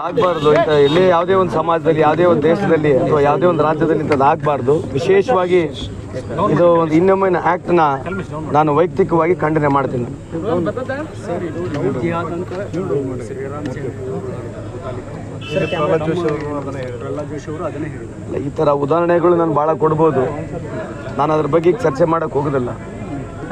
ಆಗ್ಬಾರ್ದು ಇಂಥ ಎಲ್ಲೇ ಯಾವುದೇ ಒಂದು ಸಮಾಜದಲ್ಲಿ, ಯಾವುದೇ ಒಂದು ದೇಶದಲ್ಲಿ ಅಥವಾ ಯಾವುದೇ ಒಂದು ರಾಜ್ಯದಲ್ಲಿ ಇಂಥದ್ದು ಆಗಬಾರ್ದು. ವಿಶೇಷವಾಗಿ ಇದು ಒಂದು ಇನ್ನೊಮ್ಮೆ ಆ್ಯಕ್ಟ್ನ ನಾನು ವೈಯಕ್ತಿಕವಾಗಿ ಖಂಡನೆ ಮಾಡ್ತೀನಿ. ಈ ಥರ ಉದಾಹರಣೆಗಳು ನಾನು ಭಾಳ ಕೊಡ್ಬೋದು. ನಾನು ಅದ್ರ ಬಗ್ಗೆ ಚರ್ಚೆ ಮಾಡೋಕ್ಕೆ ಹೋಗೋದಿಲ್ಲ.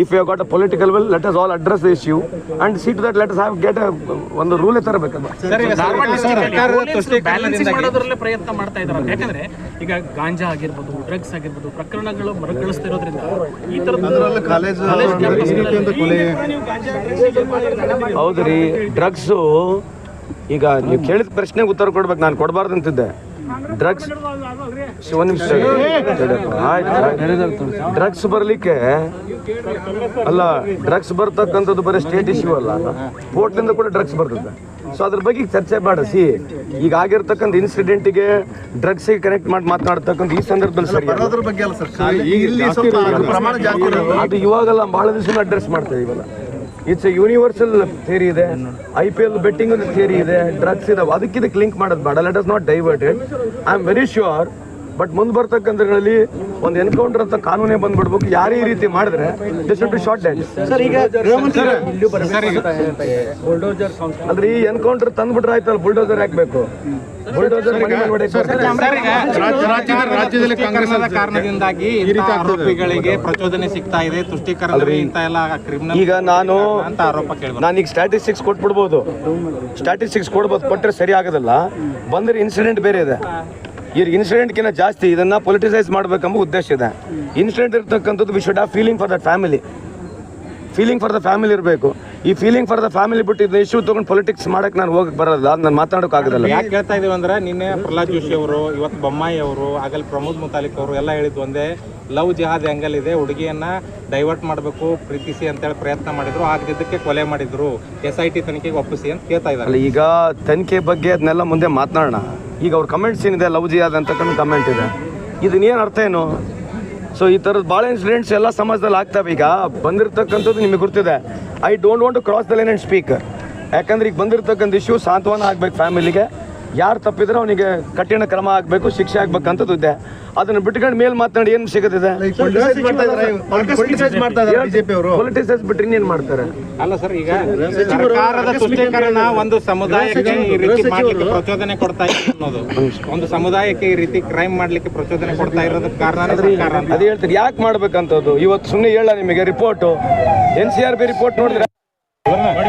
if you got a political will let us all address the issue and seat that let us have get ಒಂದು ರೂಲ್ ತರಬೇಕಲ್ಲ ಮಾಡೋದ್ರಲ್ಲೇ ಪ್ರಯತ್ನ ಮಾಡ್ತಾ ಇದ್ದಾರೆ ಯಾಕಂದ್ರೆ ಈಗ ಗಾಂಜಾ ಆಗಿರ್ಬೋದು ಡ್ರಗ್ಸ್ ಆಗಿರ್ಬೋದು ಪ್ರಕರಣಗಳು ಮರುಕಳಿಸ್ತಿರೋದ್ರಿಂದ ಈ ತರದ ಹೌದ್ರಿ ಹೌದು ರೀ ಡ್ರಗ್ಸು ಈಗ ನೀವು ಕೇಳಿದ ಪ್ರಶ್ನೆಗೆ ಉತ್ತರ ಕೊಡ್ಬೇಕು ನಾನು ಕೊಡಬಾರ್ದು ಅಂತಿದ್ದೆ. ಡ್ರಗ್ಸ್ ಒಂದು ನಿಮಿಷ ಡ್ರಗ್ಸ್ ಬರಲಿಕ್ಕೆ ಅಲ್ಲ ಡ್ರಗ್ಸ್ ಬರ್ತಕ್ಕಂಥದ್ದು ಬರೀ ಸ್ಟೇಟ್ ಇಶ್ಯೂ ಅಲ್ಲ ಕೋರ್ಟ್ಲಿಂದ ಕೂಡ ಡ್ರಗ್ಸ್ ಬರ್ತದೆ ಸೊ ಅದ್ರ ಬಗ್ಗೆ ಚರ್ಚೆ ಮಾಡಿಸಿ ಈಗ ಆಗಿರ್ತಕ್ಕಂಥ ಇನ್ಸಿಡೆಂಟಿಗೆ ಡ್ರಗ್ಸಿಗೆ ಕನೆಕ್ಟ್ ಮಾಡಿ ಮಾತನಾಡ್ತಕ್ಕಂಥ ಈ ಸಂದರ್ಭದಲ್ಲಿ ಸರಿ ಅದು ಇವಾಗೆಲ್ಲ ಬಹಳ ದಿವಸ ಅಡ್ರೆಸ್ ಮಾಡ್ತೇವೆ ಇವೆಲ್ಲ ಇಟ್ಸ್ ಎ ಯೂನಿವರ್ಸಲ್ ಥಿಯರಿ ಇದೆ. I P L betting theory ಇದೆ. ಡ್ರಗ್ಸ್ ಇದಾವೆ. ಅದಕ್ಕೆ ಇದಕ್ಕೆ ಲಿಂಕ್ ಮಾಡೋದು ಬೇಡ. Let us not diverted I am very sure but ಮುಂದೆ ಬರ್ತಕ್ಕಂಥದ್ರಲ್ಲಿ ಒಂದು ಎನ್ಕೌಂಟರ್ ಅಂತ ಕಾನೂನೇ ಬಂದ್ಬಿಡ್ಬೇಕು. ಯಾರೇ ಈ ರೀತಿ ಮಾಡಿದ್ರೆ ದಿಸ್ ಟು ಶಾರ್ಟ್ ಡ್ಯಾನ್ಸ್ ಅಂದ್ರೆ ಈ ಎನ್ಕೌಂಟರ್ ತಂದ್ಬಿಟ್ರೆ ಆಯ್ತಲ್ಲ ಬುಲ್ಡೋಸರ್ ಹಾಕ್ಬೇಕು. ಬುಲ್ಡೋಸರ್ ರಾಜ್ಯದಲ್ಲಿ ಕಾಂಗ್ರೆಸ್ ಕಾರಣದಿಂದಾಗಿ ಆರೋಪಿಗಳಿಗೆ ಪ್ರಚೋದನೆ ಸಿಗ್ತಾ ಇದೆ. ತುಷ್ಟೀಕರಣದಲ್ಲಿ ಇಂಥ ಎಲ್ಲ ಕ್ರಿಮಿನಲ್ ಈಗ ನಾನು ಅಂತ ಆರೋಪ ಕೇಳಿದ್ರು ನಾನೀಗ ಸ್ಟ್ಯಾಟಿಸ್ಟಿಕ್ಸ್ ಕೊಟ್ಬಿಡ್ಬೋದು. ಸ್ಟ್ಯಾಟಿಸ್ಟಿಕ್ಸ್ ಕೊಡ್ಬೋದು ಕೊಟ್ಟರೆ ಸರಿ ಆಗೋದಲ್ಲ. ಬಂದ್ರೆ ಇನ್ಸಿಡೆಂಟ್ ಬೇರೆ ಇದೆ. ಈಗ ಇನ್ಸಿಡೆಂಟ್ಗಿಂತ ಜಾಸ್ತಿ ಇದನ್ನು ಪೊಲಿಟಿಸೈಸ್ ಮಾಡಬೇಕೆಂಬ ಉದ್ದೇಶ ಇದೆ. ಇನ್ಸಿಡೆಂಟ್ ಇರ್ತಕ್ಕಂಥದ್ದು we should have feeling for the family feeling for the family ಇರಬೇಕು. ಈ ಫೀಲಿಂಗ್ ಫಾರ್ ದ ಫ್ಯಾಮಿಲಿ ಬಿಟ್ಟು ಇದನ್ನ ಇಶ್ಯೂ ತಗೊಂಡು ಪೊಲಿಟಿಕ್ಸ್ ಮಾಡಕ್ಕೆ ನಾನು ಹೋಗಕ್ಕೆ ಅದು ನಾನು ಮಾತಾಡೋಕ್ಕಾಗೋದಿಲ್ಲ ಯಾಕೆ ಹೇಳ್ತಾ ಇದೀವಿ ಅಂದ್ರೆ ನಿನ್ನೆ ಪ್ರಹ್ಲಾದ್ ಜೋಶಿ ಅವರು, ಇವತ್ತು ಬೊಮ್ಮಾಯಿ ಅವರು ಆಗಲ್ ಪ್ರಮೋದ್ ಮುತಾಲಿಕ್ ಅವರು ಎಲ್ಲ ಹೇಳಿದ್ದು ಒಂದೇ ಲವ್ ಜಿಹಾದ್ ಆ್ಯಂಗಲ್ ಇದೆ, ಹುಡುಗಿಯನ್ನ ಡೈವರ್ಟ್ ಮಾಡಬೇಕು, ಪ್ರೀತಿಸಿ ಅಂತೇಳಿ ಪ್ರಯತ್ನ ಮಾಡಿದ್ರು, ಆಗದಿದ್ದಕ್ಕೆ ಕೊಲೆ ಮಾಡಿದ್ರು. ಎಸ್ ಐ ಟಿ ತನಿಖೆಗೆ ಒಪ್ಪಿಸಿ ಅಂತ ಕೇಳ್ತಾ ಇದ್ದಾರೆ. ಈಗ ತನಿಖೆ ಬಗ್ಗೆ ಅದನ್ನೆಲ್ಲ ಮುಂದೆ ಮಾತನಾಡೋಣ. ಈಗ ಅವ್ರ ಕಮೆಂಟ್ಸ್ ಏನಿದೆ ಲವ್ ಜಿಹಾದ್ ಅಂತಕ್ಕಂಥ ಕಮೆಂಟ್ ಇದೆ. ಇದನ್ನೇನು ಅರ್ಥ ಏನು? ಸೊ ಈ ಥರದ್ದು ಭಾಳ ಇನ್ಸಿಡೆಂಟ್ಸ್ ಎಲ್ಲ ಸಮಾಜದಲ್ಲಿ ಆಗ್ತವೆ. ಈಗ ಬಂದಿರತಕ್ಕಂಥದ್ದು ನಿಮಗೆ ಗೊತ್ತಿದೆ. I don't want to cross the line and speaker ಯಾಕಂದ್ರೆ ಈಗ ಬಂದಿರತಕ್ಕಂಥ ಇಶ್ಯೂ ಸಾಂತ್ವನ ಆಗ್ಬೇಕು ಫ್ಯಾಮಿಲಿಗೆ ಯಾರು ತಪ್ಪಿದ್ರೆ ಅವನಿಗೆ ಕಠಿಣ ಕ್ರಮ ಆಗಬೇಕು ಶಿಕ್ಷೆ ಆಗ್ಬೇಕಂತದ್ದು ಇದೆ. ಅದನ್ನ ಬಿಟ್ಕೊಂಡು ಮೇಲ್ ಮಾತನಾಡಿ ಏನು ಸಿಗುತ್ತಿದೆ? Politicize ಮಾಡ್ತಾ ಇದ್ದಾರೆ. Politicize ಮಾಡ್ತಾ ಇದ್ದಾರೆ ಬಿಜೆಪಿ ಅವರು ಪೊಲಿಟಿಸೈಸ್ ಬಿಟ್ರೆ ಇನ್ನೇನು ಮಾಡ್ತಾರೆ? ಅಲ್ಲ ಸರ್ ಈಗ ಸರ್ಕಾರದ ತುಷ್ಟೀಕರಣ ಒಂದು ಸಮುದಾಯಕ್ಕೆ ಈ ರೀತಿ ಮಾಡ್ಲಿಕ್ಕೆ ಪ್ರಚೋದನೆ ಕೊಡ್ತಾ ಇದೆ ಅನ್ನೋದು. ಒಂದು ಸಮುದಾಯಕ್ಕೆ ಈ ರೀತಿ ಕ್ರೈಮ್ ಮಾಡ್ಲಿಕ್ಕೆ ಪ್ರಚೋದನೆ ಕೊಡ್ತಾ ಇರೋದಕ್ಕೆ ಕಾರಣ ಹೇಳ್ತೀರಿ ಅದೇ ಹೇಳ್ತೀರಿ ಯಾಕೆ ಮಾಡ್ಬೇಕಂತದ್ದು? ಇವತ್ತು ಸುಮ್ಮನೆ ಹೇಳ ನಿಮಗೆ report N C R B report ನೋಡಿದ್ರೆ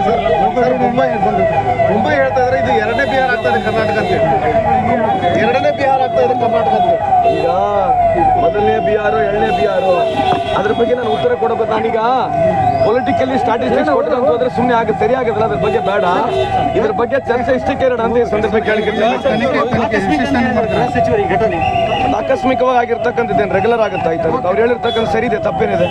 ಸರ್, ಮುಂಬೈ ಮುಂಬೈ ಹೇಳ್ತಾ ಇದ್ರೆ ಇದು ಎರಡನೇ ಬಿಹಾರ ಆಗ್ತಾ ಇದೆ ಕರ್ನಾಟಕ ಅಂತ. ಎರಡನೇ ಬಿಹಾರ ಆಗ್ತಾ ಇದೆ ಕರ್ನಾಟಕ ಅಂತ ಈಗ ಮೊದಲನೇ ಬಿಹಾರೋ ಎರಡನೇ ಬಿಹಾರೋ. ಅದ್ರ ಬಗ್ಗೆ ನಾನು ಉತ್ತರ ಕೊಡಬೇಕು. ನಾನೀಗ ಪೊಲಿಟಿಕಲಿ ಸ್ಟ್ರಾಟಜಿಕ್ಸ್ ಕೊಟ್ಟರೆ ಅಂತ ಹೋದ್ರೆ ಸುಮ್ಮನೆ ಆಗುತ್ತೆ. ಸರಿ ಆಗೋದಿಲ್ಲ ಅದ್ರ ಬಗ್ಗೆ ಬೇಡ. ಇದ್ರ ಬಗ್ಗೆ ಚರ್ಚೆ ಇಷ್ಟಕ್ಕೆ ಇರೋಣ ಅಂತ ಈ ಸಂದರ್ಭ ಕೇಳಿದ್ರೆ ಆಕಸ್ಮಿಕವಾಗಿ ಆಗಿರ್ತಕ್ಕಂಥದ್ದೇನು? ರೆಗ್ಯುಲರ್ ಆಗುತ್ತೆ ಆಯ್ತು ಅವ್ರು ಹೇಳಿರ್ತಕ್ಕಂಥ ಸರಿ ಇದೆ ತಪ್ಪೇನಿದೆ.